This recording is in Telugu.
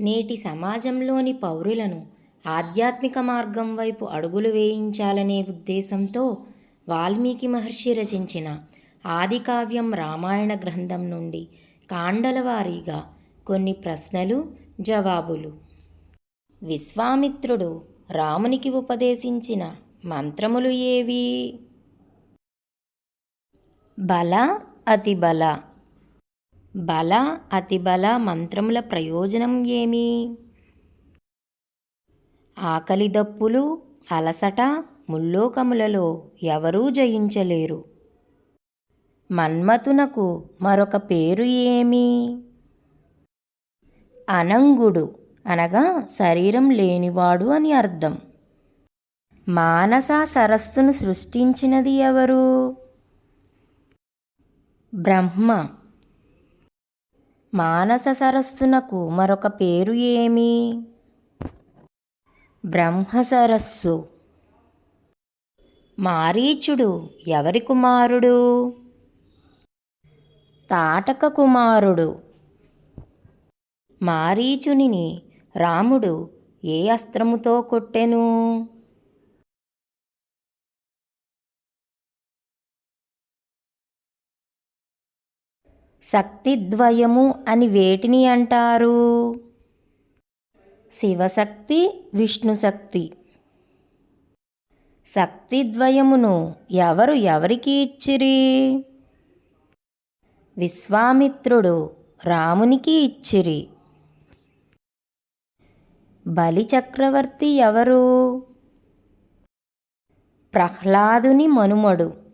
నేటి సమాజంలోని పౌరులను ఆధ్యాత్మిక మార్గం వైపు అడుగులు వేయించాలనే ఉద్దేశంతో వాల్మీకి మహర్షి రచించిన ఆదికావ్యం రామాయణ గ్రంథం నుండి కాండలవారీగా కొన్ని ప్రశ్నలు జవాబులు. విశ్వామిత్రుడు రామునికి ఉపదేశించిన మంత్రములు ఏవి? బల అతిబల బల. బల అతిబల మంత్రముల ప్రయోజనం ఏమి? ఆకలి దప్పులు అలసట ముల్లోకములలో ఎవరూ జయించలేరు. మన్మథునకు మరొక పేరు ఏమి? అనంగుడు అనగా శరీరం లేనివాడు అని అర్థం. మానస సరస్సును సృష్టించినది ఎవరు? బ్రహ్మ మానస సరస్సునకు మరొక పేరు ఏమి? బ్రహ్మ సరస్సు. మారీచుడు ఎవరి కుమారుడు? తాటక కుమారుడు. మారీచునిని రాముడు ఏ అస్త్రముతో కొట్టెను? శక్తిద్వయము అని వేటిని అంటారు? శివశక్తి విష్ణుశక్తి శక్తిద్వయమును ఎవరు ఎవరికి ఇచ్చిరి? విశ్వామిత్రుడు రామునికి ఇచ్చిరి. బలిచక్రవర్తి ఎవరు? ప్రహ్లాదుని మనుమడు.